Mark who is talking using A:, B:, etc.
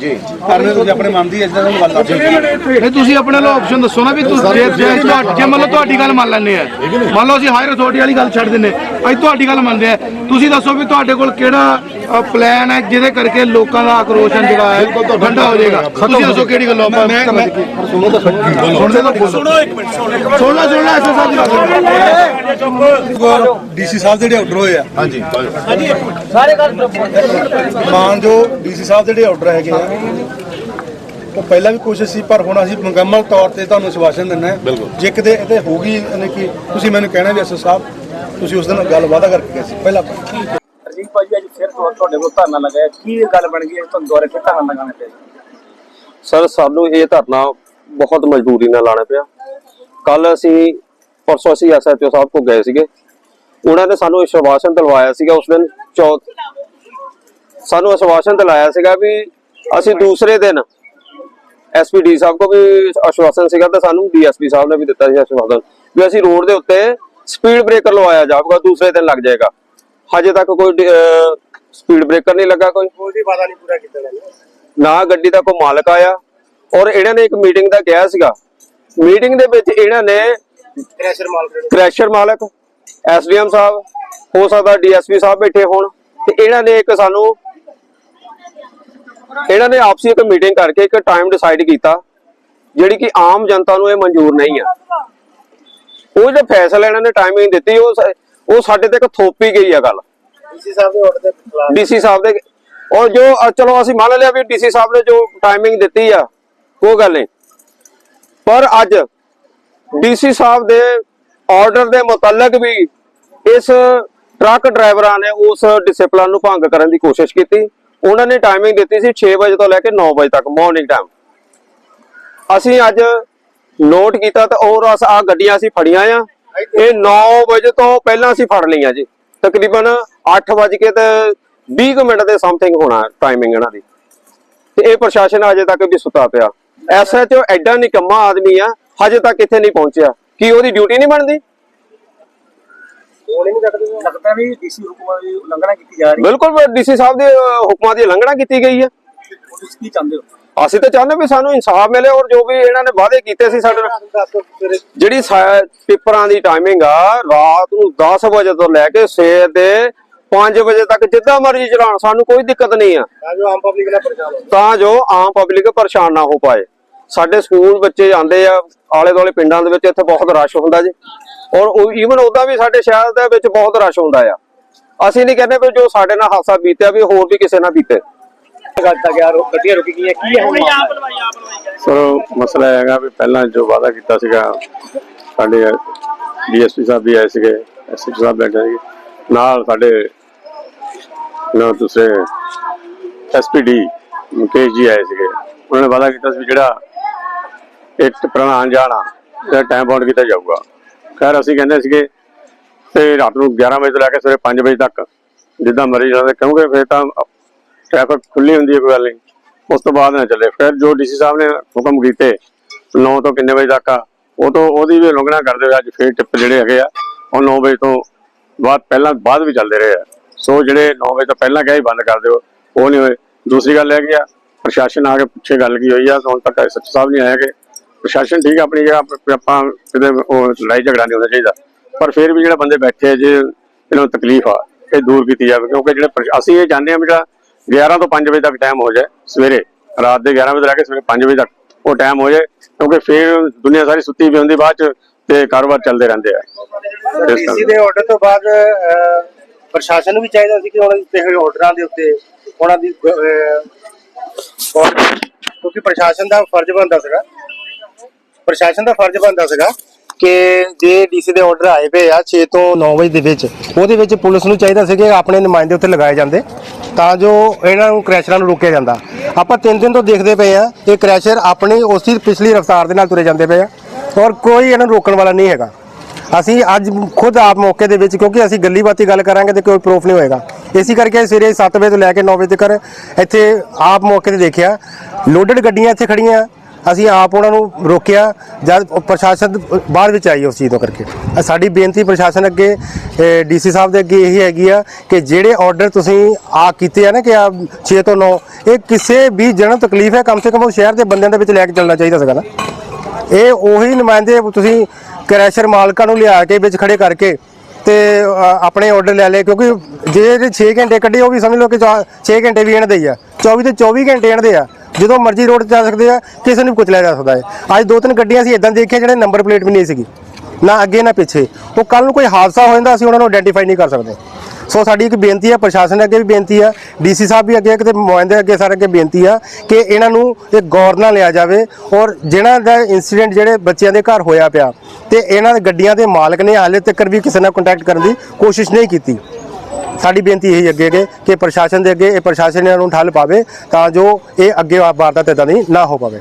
A: ਜੀ। ਕਰਨੇ ਤੁਸੀਂ ਆਪਣੇ ਮਨ ਦੀ ਇਦਾਂ ਦੀ ਗੱਲ ਦੱਸੋ
B: ਇਹ ਤੁਸੀਂ ਆਪਣੇ ਲੋ ਆਪਸ਼ਨ ਦੱਸੋ ਨਾ ਵੀ ਤੁਸੀਂ ਜੇ ਜੇ ਮੰਨ ਲਓ ਤੁਹਾਡੀ ਗੱਲ ਮੰਨ ਲੈਂਦੇ ਆ। ਮੰਨ ਲਓ ਅਸੀਂ ਹਾਇਰ ਅਥਾਰਟੀ ਵਾਲੀ ਗੱਲ ਛੱਡ ਦਿੰਨੇ ਅਸੀਂ ਤੁਹਾਡੀ ਗੱਲ ਮੰਨਦੇ ਆ। ਤੁਸੀਂ ਦੱਸੋ ਵੀ ਤੁਹਾਡੇ ਕੋਲ ਕਿਹੜਾ ਪਲਾਨ ਹੈ ਜਿਹਦੇ ਕਰਕੇ ਲੋਕਾਂ ਦਾ ਆਕਰੋਸ਼ਨ ਜਿਹੜਾ ਹੈ ਠੰਡਾ ਹੋ ਜਾਏਗਾ। ਤੁਸੀਂ ਦੱਸੋ ਕਿਹੜੀ ਗੱਲੋਂ ਆਪਾਂ
A: ਸੁਣੋ ਤਾਂ ਸੁਣਦੇ ਤਾਂ ਸੁਣੋ ਇੱਕ ਮਿੰਟ
B: ਸੁਣਨਾ ਸੁਣਨਾ ਐਸੋ ਸਾਹਿਬ ਦੀ ਗੱਲ।
A: ਡੀਸੀ ਸਾਹਿਬ ਜਿਹੜੇ ਆਰਡਰ ਹੋਏ ਆ। ਹਾਂਜੀ ਮਾਨ ਜੋ ਡੀਸੀ ਸਾਹਿਬ ਜਿਹੜੇ ਆਰਡਰ ਹੈਗੇ ਆ। ਉਹ ਪਹਿਲਾਂ ਵੀ ਕੋਸ਼ਿਸ਼ ਸੀ ਪਰ ਹੁਣ ਅਸੀਂ ਮੁਕੰਮਲ ਤੌਰ ਤੇ ਤੁਹਾਨੂੰ ਸਵਾਸ਼ਨ ਦਿੰਨਾ ਹੈ। ਜੇ ਕਿਤੇ ਇਹਦੇ ਹੋਊਗੀ ਯਾਨੀ ਕਿ ਤੁਸੀਂ ਮੈਨੂੰ ਕਹਿਣਾ ਵੀ ਐਸਓ ਸਾਹਿਬ ਤੁਸੀਂ ਉਸ ਦਿਨ ਗੱਲ ਵਾਅਦਾ ਕਰਕੇ ਗਏ ਸੀ। ਪਹਿਲਾਂ
C: ਰਜੀਵ ਭਾਜੀ ਅੱਜ ਫਿਰ ਤੁਹਾ- ਤੁਹਾਡੇ ਕੋਲ ਧਰਨਾ ਲਗਾਇਆ ਕੀ ਗੱਲ ਬਣ ਗਈ ਤੁਹਾਨੂੰ ਦੁਆਰੇ ਫਿਰ ਧਰਨਾ ਲਗਾਉਣਾ ਪਿਆ
D: ਸਰ ਸਾਨੂੰ ਇਹ ਧਰਨਾ ਬਹੁਤ ਮਜਬੂਰੀ ਨਾਲ ਲਾਣਾ ਪਿਆ। ਕੱਲ ਅਸੀਂ ਪਰਸੋਂ ਅਸੀਂ ਐਸਐਚਓ ਸਾਹਿਬ ਕੋ ਗਏ ਸੀਗੇ। ਉਹਨਾਂ ਨੇ ਸਾਨੂੰ ਆਸ਼ਵਾਸਨ ਦਿਲਵਾਇਆ ਸੀਗਾ ਉਸ ਦਿਨ ਚੌਥ ਸਾਨੂੰ ਆਸ਼ਵਾਸਨ ਦਿਲਾਇਆ ਸੀਗਾ ਵੀ ਅਸੀਂ ਦੂਸਰੇ ਦਿਨ ਐਸਪੀਡੀ ਸਾਹਿਬ ਕੋ ਵੀ ਆਸ਼ਵਾਸਨ ਸੀਗਾ ਤੇ ਸਾਨੂੰ ਡੀਐਸਪੀ ਸਾਹਿਬ ਨੇ ਵੀ ਦਿੱਤਾ ਸੀ ਆਸ਼ਵਾਸਨ ਵੀ ਅਸੀਂ ਰੋਡ ਦੇ ਉੱਤੇ ਸਪੀਡ ਬ੍ਰੇਕਰ ਲਵਾਇਆ ਜਾਊਗਾ ਦੂਸਰੇ ਦਿਨ ਲੱਗ ਜਾਏਗਾ। ਹਜੇ ਤੱਕ ਕੋਈ ਸਪੀਡ ਬ੍ਰੇਕਰ ਨਹੀਂ ਲੱਗਾ ਕੋਈ।
C: ਕੋਈ ਵਾਦਾ ਨਹੀਂ ਪੂਰਾ ਕੀਤਾ
D: ਨਾ ਗੱਡੀ ਦਾ ਕੋਈ ਮਾਲਕ ਆਇਆ ਔਰ ਇਹਨਾਂ ਨੇ ਇੱਕ ਮੀਟਿੰਗ ਦਾ ਕਿਹਾ ਸੀਗਾ। ਮੀਟਿੰਗ ਦੇ ਵਿੱਚ ਇਹਨਾਂ ਨੇ
C: ਕ੍ਰੈਸ਼ਰ ਮਾਲਕ
D: ਕ੍ਰੈਸ਼ਰ ਮਾਲਕ ਐਸਡੀਐਮ ਸਾਹਿਬ ਹੋ ਸਕਦਾ ਡੀਐਸਪੀ ਸਾਹਿਬ ਬੈਠੇ ਹੋਣ ਤੇ ਇਹਨਾਂ ਨੇ ਇੱਕ ਸਾਨੂੰ ਇਹਨਾਂ ਨੇ ਆਪਸੀ ਇੱਕ ਮੀਟਿੰਗ ਕਰਕੇ ਇੱਕ ਟਾਈਮ ਡਿਸਾਈਡ ਕੀਤਾ ਜਿਹੜੀ ਕਿ ਆਮ ਜਨਤਾ ਨੂੰ ਇਹ ਮਨਜ਼ੂਰ ਨਹੀਂ ਆ। ਉਹ ਜਿਹੜਾ ਫੈਸਲਾ ਇਹਨਾਂ ਨੇ ਟਾਈਮਿੰਗ ਦਿੱਤੀ ਉਹ ਉਹ ਸਾਡੇ ਤੇ ਇੱਕ ਥੋਪੀ ਗਈ ਆ ਗੱਲ।
C: ਡੀਸੀ ਸਾਹਿਬ ਦੇ ਆਰਡਰ ਦੇ ਖਿਲਾਫ।
D: ਡੀਸੀ ਸਾਹਿਬ ਦੇ ਔਰ ਜੋ ਚਲੋ ਅਸੀਂ ਮੰਨ ਲਿਆ ਵੀ ਡੀਸੀ ਸਾਹਿਬ ਨੇ ਜੋ ਟਾਈਮਿੰਗ ਦਿੱਤੀ ਆ ਉਹ ਗੱਲ ਨਹੀਂ। ਪਰ ਅੱਜ ਡੀਸੀ ਸਾਹਿਬ ਦੇ ਆਰਡਰ ਦੇ ਮੁਤਲਕ ਵੀ ਇਸ ਟਰੱਕ ਡਰਾਈਵਰਾਂ ਨੇ ਉਸ ਡਿਸਪਲਿਨ ਨੂੰ ਭੰਗ ਕਰਨ ਦੀ ਕੋਸ਼ਿਸ਼ ਕੀਤੀ। ਉਹਨਾਂ ਨੇ ਟਾਈਮਿੰਗ ਦਿੱਤੀ ਸੀ 6 ਵਜੇ ਤੋਂ ਲੈ ਕੇ 9 ਵਜੇ ਤੱਕ ਮਾਰਨਿੰਗ ਟਾਈਮ ਅਸੀਂ ਅੱਜ ਨੋਟ ਕੀਤਾ ਤੇ ਔਰ ਅਸ ਆ ਗੱਡੀਆਂ ਅਸੀਂ ਫੜੀਆਂ ਆ। ਇਹ 9 ਵਜੇ ਤੋਂ ਪਹਿਲਾਂ ਅਸੀਂ ਫੜ ਲਈਆਂ ਜੀ। ਤਕਰੀਬਨ 8 ਵਜੇ ਕੇ ਤੇ 20 ਕੁ ਮਿੰਟ ਦੇ ਸਮਥਿੰਗ ਹੋਣਾ ਟਾਈਮਿੰਗ ਇਹਨਾਂ ਦੀ। ਤੇ ਇਹ ਪ੍ਰਸ਼ਾਸਨ ਅਜੇ ਤੱਕ ਵੀ ਸੁੱਤਾ ਪਿਆ। ਐਸਐਚਓ ਐਡਾ ਨਿਕੰਮਾ ਆਦਮੀ ਆ, ਹਜੇ ਤੱਕ ਇੱਥੇ ਨਹੀਂ ਪਹੁੰਚਿਆ। ਕੀ ਉਹਦੀ ਡਿਊਟੀ ਨਹੀਂ ਬਣਦੀ?
C: ਹੋਣੇ ਨਹੀਂ ਲੱਗਦਾ ਲੱਗਦਾ ਵੀ ਡੀਸੀ ਹੁਕਮਾਂ ਦੀ ਉਲੰਘਣਾ ਕੀਤੀ ਜਾ ਰਹੀ
D: ਬਿਲਕੁਲ ਡੀਸੀ ਸਾਹਿਬ ਦੇ ਹੁਕਮਾਂ ਦੀ ਉਲੰਘਣਾ ਕੀਤੀ ਗਈ ਹੈ।
C: ਹੈ ਤੁਸੀਂ ਕੀ ਚਾਹੁੰਦੇ ਹੋ?
D: ਅਸੀਂ ਤਾਂ ਚਾਹੁੰਦੇ ਵੀ ਸਾਨੂੰ ਇਨਸਾਫ ਮਿਲੇ ਔਰ ਜੋ ਵੀ ਇਹਨਾਂ ਨੇ ਵਾਅਦੇ ਕੀਤੇ ਸੀ ਸਾਡੇ ਨਾਲ। ਜਿਹੜੀ ਪੇਪਰਾਂ ਦੀ ਟਾਈਮਿੰਗ ਆ ਰਾਤ ਨੂੰ 10 ਵਜੇ ਤੋਂ ਲੈ ਕੇ ਸਵੇਰ ਦੇ 5 ਵਜੇ ਤੱਕ ਜਿੱਦਾਂ ਮਰਜ਼ੀ ਚਲਾਉਣ ਸਾਨੂੰ ਕੋਈ ਦਿੱਕਤ ਨਹੀਂ ਆ।
C: ਤਾਂ ਜੋ ਆਮ ਪਬਲਿਕ ਨਾਲ ਪਰੇਸ਼ਾਨ
D: ਤਾਂ ਜੋ ਆਮ ਪਬਲਿਕ ਪਰੇਸ਼ਾਨ ਨਾ ਹੋ ਪਾਏ। ਸਾਡੇ ਸਕੂਲ ਬੱਚੇ ਆਉਂਦੇ ਆ ਆਲੇ ਦੁਆਲੇ ਪਿੰਡਾਂ ਦੇ ਵਿੱਚ ਇੱਥੇ ਬਹੁਤ ਰਸ਼ ਹੁੰਦਾ ਜੀ। ਔਰ ਈਵਨ ਉਹਦਾ ਵੀ ਸਾਡੇ ਸ਼ਹਿਰ ਦੇ ਵਿੱਚ ਬਹੁਤ ਰਸ਼ ਹੁੰਦਾ ਆ। ਅਸੀਂ ਨਹੀਂ ਕਹਿੰਦੇ ਵੀ ਜੋ ਸਾਡੇ ਨਾਲ ਹਾਦਸਾ ਬੀਤਿਆ ਵੀ ਹੋਰ ਵੀ ਕਿਸੇ ਨਾਲ ਬੀਤੇ।
C: ਗੱਡਾ ਗਿਆ ਗੱਡੀਆਂ ਰੁਕੀ ਗਈਆਂ ਕੀ ਹੈ ਹੁਣ ਮਾਮਲਾ?
E: ਸਰ ਮਸਲਾ ਇਹ ਹੈਗਾ ਵੀ ਪਹਿਲਾਂ ਜੋ ਵਾਅਦਾ ਕੀਤਾ ਸੀਗਾ ਸਾਡੇ ਡੀਐਸਪੀ ਸਾਹਿਬ ਵੀ ਆਏ ਸੀਗੇ ਐਸਪੀ ਸਾਹਿਬ ਬੈਠੇ ਸੀਗੇ ਨਾਲ ਸਾਡੇ ਨਾ ਦੂਸਰੇ ਐਸਪੀਡੀ ਮੁਕੇਸ਼ ਜੀ ਆਏ ਸੀਗੇ। ਉਹਨਾਂ ਨੇ ਵਾਅਦਾ ਕੀਤਾ ਸੀ ਵੀ ਜਿਹੜਾ ਇੱਕ ਪ੍ਰਣਾਨ ਜਾਣਾ ਤੇ ਟਾਈਮ ਬਾਉਂਡ ਕੀਤਾ ਜਾਊਗਾ। ਖੈਰ, ਅਸੀਂ ਕਹਿੰਦੇ ਸੀਗੇ ਤੇ ਰਾਤ ਨੂੰ 11 ਵਜੇ ਤੋਂ ਲੈ ਕੇ ਸਵੇਰੇ 5 ਵਜੇ ਤੱਕ ਜਿੱਦਾਂ ਮਰਜ਼ੀ ਜਾਂਦੇ, ਕਿਉਂਕਿ ਫਿਰ ਤਾਂ ਟ੍ਰੈਫਿਕ ਖੁੱਲੀ ਹੁੰਦੀ ਹੈ ਕੋਈ ਗੱਲ ਨਹੀਂ। ਉਸ ਤੋਂ ਬਾਅਦ ਨਾ ਚੱਲੇ। ਫਿਰ ਜੋ ਡੀਸੀ ਸਾਹਿਬ ਨੇ ਹੁਕਮ ਕੀਤੇ 9 ਤੋਂ ਕਿੰਨੇ ਵਜੇ ਤੱਕ ਆ, ਉਹ ਤੋਂ ਉਹਦੀ ਵੀ ਉਲੰਘਣਾ ਕਰਦੇ ਹੋਏ ਅੱਜ ਫੇਰ ਟਿੱਪ ਜਿਹੜੇ ਹੈਗੇ ਆ, ਉਹ 9 ਵਜੇ ਤੋਂ ਬਾਅਦ ਪਹਿਲਾਂ ਬਾਅਦ ਵੀ ਚੱਲਦੇ ਰਹੇ ਆ। ਸੋ ਜਿਹੜੇ 9 ਵਜੇ ਤੋਂ ਪਹਿਲਾਂ ਕਿਹਾ ਹੀ ਬੰਦ ਕਰ ਦਿਓ, ਉਹ ਨਹੀਂ ਹੋਏ। ਦੂਸਰੀ ਗੱਲ ਇਹ ਹੈਗੀ ਆ, ਪ੍ਰਸ਼ਾਸਨ ਆ ਕੇ ਪੁੱਛੇ ਗੱਲ ਕੀ ਹੋਈ ਆ, ਹੁਣ ਤੱਕ ਐਸਐਚ ਸਾਹਿਬ ਨਹੀਂ ਆਇਆ ਕਿ ਪ੍ਰਸ਼ਾਸਨ ਠੀਕ ਆਪਣੀ ਜਗ੍ਹਾ ਆਪਾਂ- ਆਪਾਂ ਕਿਤੇ ਉਹ ਲੜਾਈ ਝਗੜਾ ਨਹੀਂ ਹੋਣਾ ਚਾਹੀਦਾ। ਪਰ ਫਿਰ ਵੀ ਜਿਹੜੇ ਬੰਦੇ ਬੈਠੇ ਆ ਜੇ ਇਹਨਾਂ ਨੂੰ ਤਕਲੀਫ ਆ ਇਹ ਦੂਰ ਕੀਤੀ ਜਾਵੇ ਕਿਉਂਕਿ ਜਿਹੜੇ ਪ੍ਰਸ਼- ਅਸੀਂ ਇਹ ਚਾਹੁੰਦੇ ਹਾਂ ਵੀ ਜਿਹੜਾ 11 ਤੋਂ 5 ਵਜੇ ਤੱਕ ਟਾਈਮ ਹੋ ਜਾਏ ਸਵੇਰੇ ਰਾਤ ਦੇ 11 ਵਜੇ ਤੋਂ ਲੈ ਕੇ ਸਵੇਰੇ 5 ਵਜੇ ਤੱਕ ਉਹ ਟਾਈਮ ਹੋ ਜਾਏ ਕਿਉਂਕਿ ਫਿਰ ਦੁਨੀਆ ਸਾਰੀ ਸੁੱਤੀ ਵੀ ਹੁੰਦੀ ਬਾਅਦ ਚ ਤੇ ਕਾਰੋਬਾਰ ਚੱਲਦੇ ਰਹਿੰਦੇ ਆ। ਇਸ
C: ਡੀਸੀ
E: ਤਰ੍ਹਾਂ।
C: ਦੇ ਆਰਡਰ ਤੋਂ ਬਾਅਦ ਅਹ, ਪ੍ਰਸ਼ਾਸਨ ਨੂੰ ਵੀ ਚਾਹੀਦਾ ਸੀ ਕਿ ਉਹਨਾਂ ਦੇ ਆਰਡਰਾਂ ਦੇ ਉੱਤੇ ਉਹਨਾਂ ਦੀ ਅਹ, ਔਰ- ਕਿਉਂਕਿ ਪ੍ਰਸ਼ਾਸਨ ਦਾ ਫਰਜ਼ ਬਣਦਾ ਸੀਗਾ। ਪ੍ਰਸ਼ਾਸਨ ਦਾ ਫਰਜ਼ ਬਣਦਾ ਸੀਗਾ ਕਿ ਜੇ ਡੀਸੀ ਦੇ ਆਰਡਰ ਆਏ ਪਏ ਆ 6 ਤੋਂ 9 ਵਜੇ ਦੇ ਵਿੱਚ, ਉਹਦੇ ਵਿੱਚ ਪੁਲਿਸ ਨੂੰ ਚਾਹੀਦਾ ਸੀ ਕਿ ਆਪਣੇ ਨੁਮਾਇੰਦੇ ਉੱਥੇ ਲਗਾਏ ਜਾਂਦੇ, ਤਾਂ ਜੋ ਇਹਨਾਂ ਨੂੰ ਕ੍ਰੈਸ਼ਰਾਂ ਨੂੰ ਰੋਕਿਆ ਜਾਂਦਾ। ਆਪਾਂ ਤਿੰਨ ਦਿਨ ਤੋਂ ਦੇਖਦੇ ਪਏ ਆ, ਇਹ ਕ੍ਰੈਸ਼ਰ ਆਪਣੀ ਉਸੇ ਪਿਛਲੀ ਰਫ਼ਤਾਰ ਦੇ ਨਾਲ ਤੁਰੇ ਜਾਂਦੇ ਪਏ ਆ, ਔਰ ਕੋਈ ਇਹਨਾਂ ਨੂੰ ਰੋਕਣ ਵਾਲਾ ਨਹੀਂ ਹੈਗਾ। ਅਸੀਂ ਅੱਜ ਖੁਦ ਆਪ ਮੌਕੇ ਦੇ ਵਿੱਚ, ਕਿਉਂਕਿ ਅਸੀਂ ਗੱਲੀ ਬਾਤੀ ਗੱਲ ਕਰਾਂਗੇ ਤੇ ਕੋਈ ਪ੍ਰੂਫ ਨਹੀਂ ਹੋਏਗਾ। ਇਸੇ ਕਰਕੇ ਸਵੇਰੇ 7 ਵਜੇ ਤੋਂ ਲੈ ਕੇ 9 ਵਜੇ ਤੱਕ ਇੱਥੇ ਆਪ ਮੌਕੇ ਤੇ ਦੇਖਿਆ। ਲੋਡਡ ਗੱਡੀਆਂ ਇੱਥੇ ਖੜੀਆਂ। ਅਸੀਂ ਆਪ ਉਹਨਾਂ ਨੂੰ ਰੋਕਿਆ, ਜਦ ਪ੍ਰਸ਼ਾਸਨ ਬਾਹਰ ਵਿੱਚ ਆਈ ਉਸ ਚੀਜ਼ ਤੋਂ ਕਰਕੇ। ਸਾਡੀ ਬੇਨਤੀ ਪ੍ਰਸ਼ਾਸਨ ਅੱਗੇ ਡੀਸੀ ਸਾਹਿਬ ਦੇ ਅੱਗੇ ਇਹੀ ਹੈਗੀ ਆ ਕਿ ਜਿਹੜੇ ਆਰਡਰ ਤੁਸੀਂ ਆ ਕੀਤੇ ਆ ਨਾ ਕਿ ਆ 6 ਤੋਂ 9 ਇਹ ਕਿਸੇ ਵੀ ਜਨਮ ਤਕਲੀਫ ਹੈ, ਕਮ ਸੇ ਕਮ ਉਹ ਸ਼ਹਿਰ ਦੇ ਬੰਦਿਆਂ ਦੇ ਵਿੱਚ ਲੈ ਕੇ ਚੱਲਣਾ ਚਾਹੀਦਾ ਸੀਗਾ ਨਾ। ਇਹ ਉਹੀ ਨੁਮਾਇੰਦੇ ਤੁਸੀਂ ਕ੍ਰੈਸ਼ਰ ਮਾਲਕਾਂ ਨੂੰ ਲਿਆ ਕੇ ਵਿੱਚ ਖੜੇ ਕਰਕੇ ਤੇ ਆਪਣੇ ਆਰਡਰ ਲੈ ਲਏ, ਕਿਉਂਕਿ ਜੇ ਇਹਦੇ 6 ਘੰਟੇ ਕੱਢੇ, ਉਹ ਵੀ ਸਮਝ ਲਓ ਕਿ 6 ਘੰਟੇ ਵੀ ਇਹਨਾਂ ਦੇ ਹੀ ਆ। 24 ਤੇ 24 ਘੰਟੇ ਇਹਨਾਂ ਦੇ ਆ। ਜਦੋਂ ਮਰਜ਼ੀ ਰੋਡ ਤੇ ਜਾ ਸਕਦੇ ਆ, ਕਿਸੇ ਨੂੰ ਵੀ ਕੁਚਲਿਆ ਜਾ ਸਕਦਾ ਹੈ। ਅੱਜ ਦੋ ਤਿੰਨ ਗੱਡੀਆਂ ਅਸੀਂ ਇਦਾਂ ਦੇਖੀਆਂ ਜਿਹੜੇ ਨੰਬਰ ਪਲੇਟ ਵੀ ਨਹੀਂ ਸੀਗੀ। ਨਾ ਅੱਗੇ, ਨਾ ਪਿੱਛੇ। ਉਹ ਕੱਲ ਨੂੰ ਕੋਈ ਹਾਦਸਾ ਹੋ ਜਾਂਦਾ, ਅਸੀਂ ਉਹਨਾਂ ਨੂੰ ਆਇਡੈਂਟੀਫਾਈ ਨਹੀਂ ਕਰ ਸਕਦੇ। ਸੋ ਸਾਡੀ ਇੱਕ ਬੇਨਤੀ ਹੈ ਪ੍ਰਸ਼ਾਸਨ ਅੱਗੇ ਵੀ ਬੇਨਤੀ ਹੈ ਡੀਸੀ ਸਾਹਿਬ ਵੀ ਅੱਗੇ, ਕਿਤੇ ਨੁਮਾਇੰਦੇ ਅੱਗੇ ਸਾਰੇ ਅੱਗੇ ਬੇਨਤੀ ਆ ਕਿ ਇਹਨਾਂ ਨੂੰ ਇਹ ਗੌਰ ਨਾਲ ਲਿਆ ਜਾਵੇ ਔਰ ਜਿਹਨਾਂ ਦਾ ਇਨਸੀਡੈਂਟ ਜਿਹੜੇ ਬੱਚਿਆਂ ਦੇ ਘਰ ਹੋਇਆ ਪਿਆ ਤੇ ਇਹਨਾਂ ਦੇ ਗੱਡੀਆਂ ਦੇ ਮਾਲਕ ਨੇ ਹਾਲੇ ਤੱਕ ਵੀ ਕਿਸੇ ਨਾਲ ਕੰਟੈਕਟ ਕਰਨ ਦੀ ਕੋਸ਼ਿਸ਼ ਨਹੀਂ ਕੀਤੀ। ਸਾਡੀ ਬੇਨਤੀ ਇਹੀ ਅੱਗੇ ਕਿ ਕਿ ਪ੍ਰਸ਼ਾਸਨ ਦੇ ਅੱਗੇ ਇਹ ਪ੍ਰਸ਼ਾਸਨ ਇਹਨਾਂ ਨੂੰ ਠੱਲ ਪਾਵੇ ਤਾਂ ਜੋ ਇਹ ਅੱਗੇ ਵਾਰਦਾਤ ਇਦਾਂ ਦੀ ਨਾ ਹੋ ਪਾਵੇ।